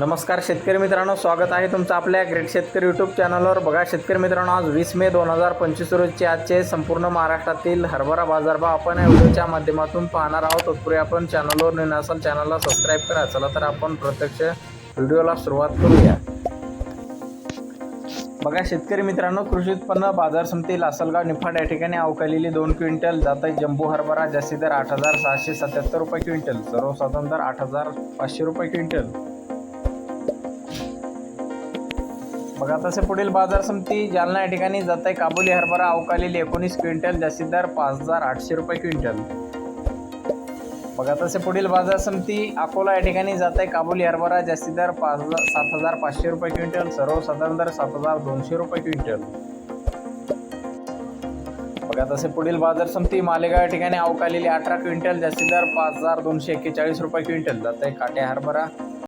नमस्कार शेतकरी मित्रांनो स्वागत आहे तुमचं आपल्या ग्रेट शेतकरी यूट्यूब चॅनलवर बघा शेतकरी मित्रांनो आज वीस मे दोन हजार पंचवीस रोजचे आजचे संपूर्ण महाराष्ट्रातील हरभरा बाजारभाव आपण या व्हिडिओच्या माध्यमातून पाहणार आहोत. तत्पूर्वी आपण चॅनलवर नवीन असाल चॅनलला सबस्क्राईब करा. चला तर आपण प्रत्यक्ष व्हिडिओला सुरुवात करूया. बघा शेतकरी मित्रांनो कृषी उत्पन्न बाजार समिती लासलगाव निफाड या ठिकाणी अवकालेली दोन क्विंटल जात जम्बो हरभरा जास्ती दर आठ हजार सहाशे सत्याहत्तर रुपये क्विंटल सर्वसाधारण दर आठ हजार पाचशे रुपये क्विंटल. बघा तसे पुढील बाजार समिती जालना या ठिकाणी जात आहे काबुली हरभरा अवकालेली एकोणीस क्विंटल जास्तीत दर पाच हजार आठशे रुपये क्विंटल. बघा तसे पुढील बाजार समिती अकोला या ठिकाणी जात आहे काबुली हरभरा जास्तीत दर पाच हजार सात हजार पाचशे रुपये क्विंटल सर्वसाधारण दर सात हजार दोनशे रुपये क्विंटल. बघा तसे पुढील बाजार समिती मालेगाव या ठिकाणी अवकालेली अठरा क्विंटल जास्तीत दर पाच हजार दोनशे एक्केचाळीस रुपये क्विंटल. जात आहे काटे हरभरा.